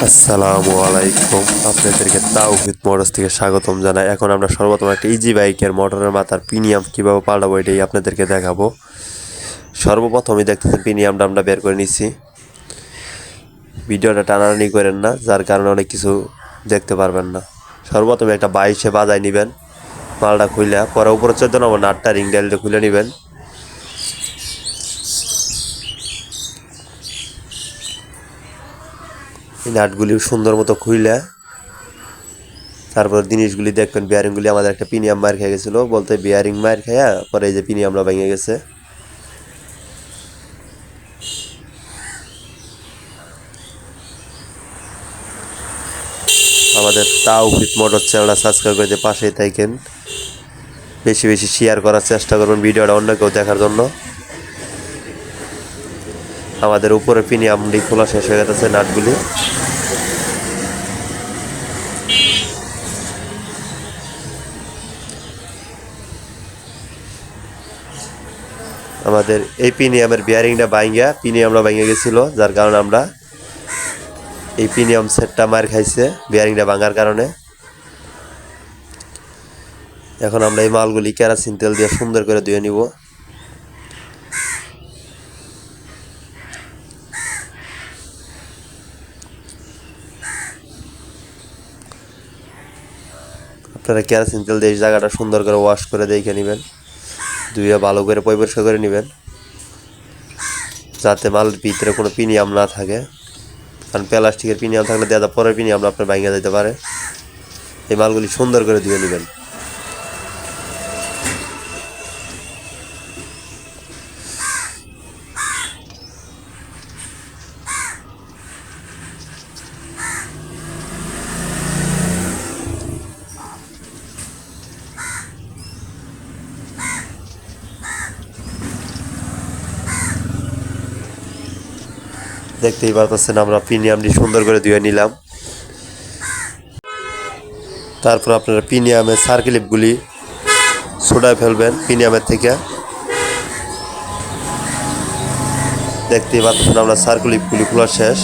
আসসালামু আলাইকুম। আপনাদেরকে তাওহিদ মোটরস থেকে স্বাগতম জানাই। এখন আমরা সর্বপ্রথম একটা ইজি বাইকের মোটরের মাথার প্রিমিয়াম কীভাবে পাল্টাবো এটাই আপনাদেরকে দেখাবো। সর্বপ্রথমই দেখতেছেন প্রিমিয়ামটা আমরা বের করে নিচ্ছি। ভিডিওটা টানাটানি করেন না, যার কারণে অনেক কিছু দেখতে পারবেন না। সর্বপ্রথমে একটা বাইশে বাজায় নেবেন। মালটা খুলে পরে উপরে চোদ্দ নম্বর নাটটা রিং ডাইলটা খুলে নেবেন। নাটগুলি সুন্দর মতো খুইলে। তারপর জিনিসগুলি দেখবেন বিয়ারিংগুলি আমাদের একটা পিনিয়াম মার খেয়ে গেছিল। বলতে বিয়ারিং মার খেয়ে পরে এই যে পিনিয়ামটা ভেঙে গেছে। আমাদের তাও ফিট মোটর চ্যানেলটা সাবস্ক্রাইব করে পাশেই থাকেন। বেশি বেশি শেয়ার করার চেষ্টা করবেন ভিডিওটা অন্য কেউ দেখার জন্য। আমাদের উপরে পিনিয়ামটি খোলা শেষ হয়ে গেছে নাটগুলি। আমাদের এই পিনিয়ামের বিয়ারিংটা ভাঙ্গা পিনিয়ামটা ভেঙে গেছিল, যার কারণে আমরা এই পিনিয়াম সেটটা মার খাইছে বিয়ারিংটা ভাঙার কারণে। এখন আমরা এই মালগুলি কেরাসিন তেল দিয়ে সুন্দর করে ধুয়ে নিব। আপনারা কেরাসিন তেল দিয়ে জায়গাটা সুন্দর করে ওয়াশ করে দেখে নেবেন। ধুয়ে ভালো করে পরিষ্কার করে নেবেন। যাতে মাল ভিতরে কোনো পিনিয়াম না থাকে। কারণ প্লাস্টিকের পিনিয়াম থাকলে দেওয়া পরের পিনিয়াম আপনার ভাঙিয়ে যেতে পারে। এই মালগুলি সুন্দর করে ধুয়ে নেবেন। দেখতেই পারতেছেন, আমরা প্রিমিয়ামটি সুন্দর করে ধুয়ে নিলাম। তারপর আপনারা প্রিমিয়ামের সার্কেলিপগুলি সোডায় ফেলবেন প্রিমিয়ামের থেকে। দেখতেই পাচ্ছেন আমরা সার্কুলিপগুলি খোলা শেষ।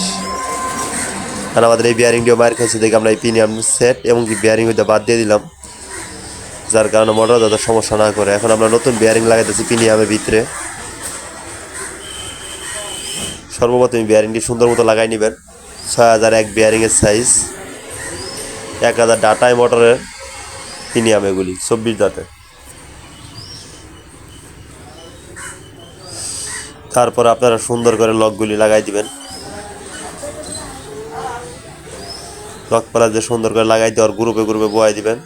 আর আমাদের এই বিয়ারিংটিও মার খাইছে দেখে আমরা এই প্রিমিয়াম সেট এবং কি বিয়ারিং হইতে বাদ দিয়ে দিলাম। যার কারণে মোটর যাতে সমস্যা না করে। এখন আমরা নতুন বিয়ারিং লাগাইতেছি প্রিমিয়ামের ভিতরে। সর্বপ্রথম বিয়ারিংটি সুন্দর মতো লাগাই নেবেন। ছয় হাজার এক বিয়ারিংয়ের সাইজ এক হাজার ডাটাই মোটরের প্রিমিয়াম এগুলি, চব্বিশ দাঁতে তারপর আপনারা সুন্দর করে লকগুলি লাগাই দিবেন। লক পালা দিয়ে সুন্দর করে লাগাই দেওয়ার গ্রুপে গ্রুপে বয়াই দিবেন।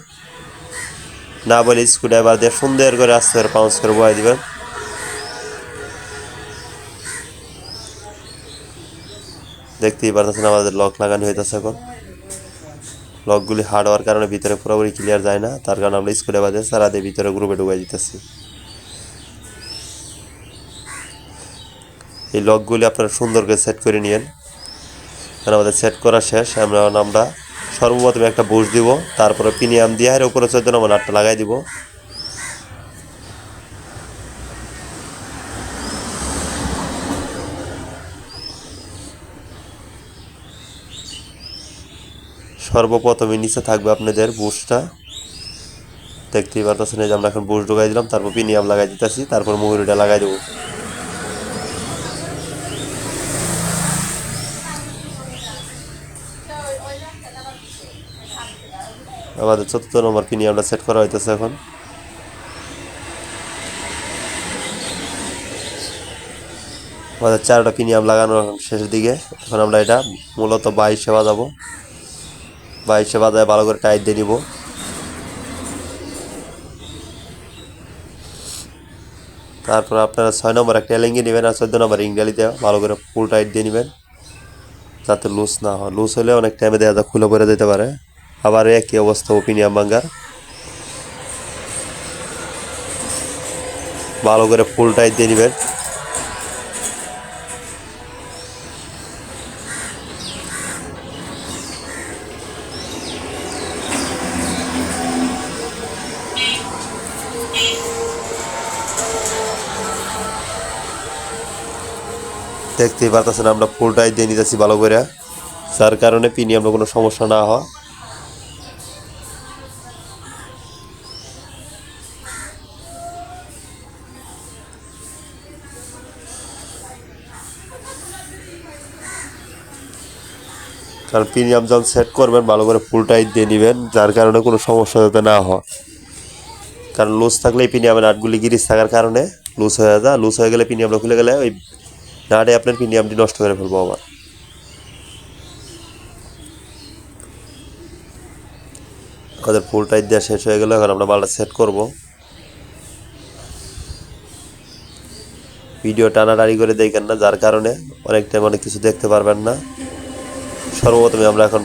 না বলে স্ক্রুড্রাইভার দিয়ে সুন্দর করে আস্তে করে পাউন্স করে বয়াই দিবেন। দেখতেই পারতেছেন আমাদের লক লাগানো হইতেছে এখন। লকগুলি হার্ড হওয়ার কারণে ভিতরে পুরোপুরি ক্লিয়ার যায় না, তার কারণে আমরা স্কুলে বাদে সারা দিয়ে ভিতরে গ্রুপে ঢুকাই দিতেছি। এই লকগুলি আপনারা সুন্দর করে সেট করে নিয়েন। কারণ আমাদের সেট করা শেষ, আমরা আমরা সর্বপ্রথমে একটা বুশ দিব, তারপরে পিনিয়াম দিয়ে আর উপরে চোদ্দ নম্বর নাটটা লাগাই দিব। সর্বপ্রথমে নিচে থাকবে আপনাদের বুশটা। দেখতেই পারতেছেন যে আমরা এখন বুশ ঢুকাই দিলাম, তারপর পিনিয়াম লাগাই দিতেছি, তারপর মুহুরিটা লাগাই দেবো। আমাদের চতুর্থ নম্বর পিনিয়ামটা সেট করা হইতেছে এখন। আমাদের চারটা পিনিয়াম লাগানো শেষের দিকে। এখন আমরা এটা মূলত বাইশে বাজাবো বাইশে বাজায় ভালো করে টাইট দিয়ে নিব তারপর আপনারা ছয় নম্বর একটা এলেঙ্গি নেবেন আর চোদ্দ নম্বর ইংরালিতে ভালো করে ফুল টাইট দিয়ে নেবেন, যাতে লুজ না হয়। লুজ হলে অনেক টাইমে দেখা যায় খুলে পড়ে যেতে পারে। আবার একই অবস্থা ওপিনিয়াম বাঙ্গার ভালো করে ফুল টাইট দিয়ে নেবেন। দেখতেই পারতেছেন, আমরা ফুলটাই দিয়ে নিতেছি ভালো করে। যার কারণে পিনি আমরা কোনো সমস্যা না হয়। কারণ প্রিমিয়াম যখন সেট করবেন, ভালো করে ফুল টাইট দিয়ে নেবেন, যার কারণে কোনো সমস্যা যাতে না হয়। কারণ লুজ থাকলে প্রিমিয়ামের নাটগুলি গিরিজ থাকার কারণে লুজ হয়ে যায়। লুজ হয়ে গেলে প্রিমিয়ামটা খুলে গেলে ওই নাটে আপনার প্রিমিয়ামটি নষ্ট করে ফেলব আবার। আমাদের ফুল টাইট দেওয়া শেষ হয়ে গেল, এখন আমরা মালটা সেট করব। ভিডিও টানাটানি করে দেখেন না, যার কারণে অনেক টাইম অনেক কিছু দেখতে পারবেন না। সর্বপ্রথমে আমরা এখন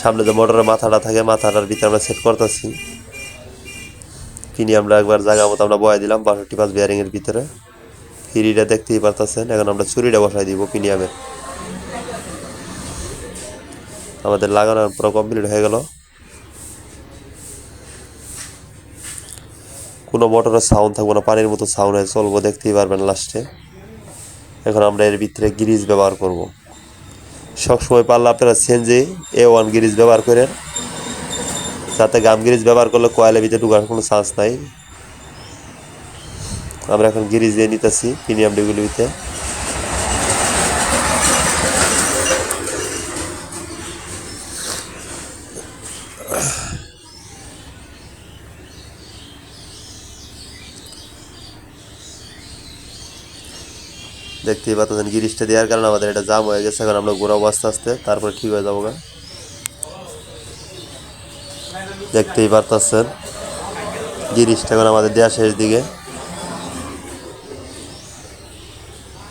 সামনে যে মোটরের মাথাটা থাকে, মাথাটার ভিতরে আমরা সেট করতেছি। কিনে আমরা একবার জায়গা মতো আমরা বয়াই দিলাম, বাষট্টি পাঁচ বিয়ারিংয়ের ভিতরে। হিরিটা দেখতেই পারতেছেন। এখন আমরা চুরিটা বসাই দিব পিনিয়ামে আমাদের লাগানোর পুরো কমপ্লিট হয়ে গেল। কোনো মোটরের সাউন্ড থাকব না, পানির মতো সাউন্ড হয়ে চলবো, দেখতেই পারবেন লাস্টে এখন আমরা এর ভিতরে গিরিজ ব্যবহার করব। সবসময় পারলে আপনারা সেনজে এ ওয়ান গিরিজ ব্যবহার করেন। যাতে গাম গিরিজ ব্যবহার করলে কয়েলের ভিতরে ঢুকার কোনো চান্স নাই। আমরা এখন গিরিজ দিয়ে নিতেছি প্রিমিয়াম ডিগুলিতে দেখতেই পাচ্ছেন গিরিজটা দেওয়ার কারণে আমাদের এটা জাম হয়ে গেছে, এখন আমরা ঘোরাবো আস্তে আস্তে, তারপরে ঠিক হয়ে যাব দেখতেই পারতেছেন গিরিজটা এখন আমাদের দেওয়া শেষ দিকে।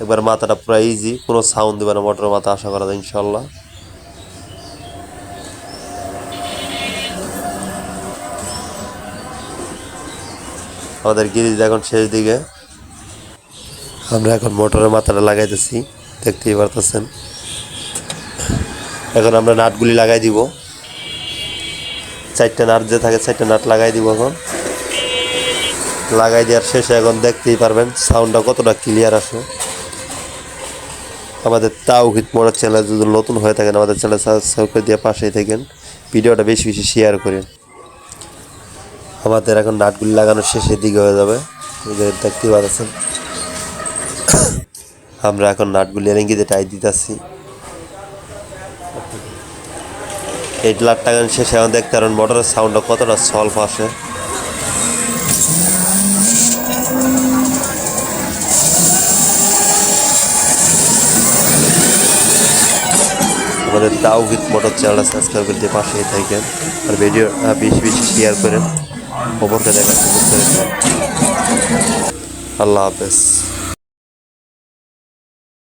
একবার মাথাটা পুরো ইজি কোনো সাউন্ড দেবে না মোটর মাথা আশা করা যায় ইনশাল্লাহ আমাদের গিরিজ এখন শেষ দিকে। আমরা এখন মোটরের মাথাটা লাগাইতেছি, দেখতেই পারতেছেন। এখন আমরা নাটগুলি লাগাই দিব। চারটে নাট যে থাকে, চারটে নাট লাগাই দিব এখন। লাগাই দেওয়ার শেষে এখন দেখতেই পারবেন সাউন্ডটা কতটা ক্লিয়ার আসে। আমাদের তাও হিট মোড়ার চ্যানেল যদি নতুন হয়ে থাকেন, আমাদের চ্যানেল সাবস্ক্রাইব করে দিয়ে পাশেই থাকেন। ভিডিওটা বেশি বেশি শেয়ার করেন। আমাদের এখন নাটগুলি লাগানোর শেষের দিকে হয়ে যাবে। দেখতে পাচ্ছেন। আমরা এখন নাটগুলি রেঙ্গিতে টাইট দিতেছি। এই লাট টাকান শেষে এখন দেখতে পারেন মোটরের সাউন্ডটা কতটা সলভ আসে। আমাদের তাওহিদ মোটর চ্যানেলটা সাবস্ক্রাইব করতে পাশেই থাকেন আর ভিডিও বেশি বেশি শেয়ার করেন। খবরটা দেখার আল্লাহ হাফেজ।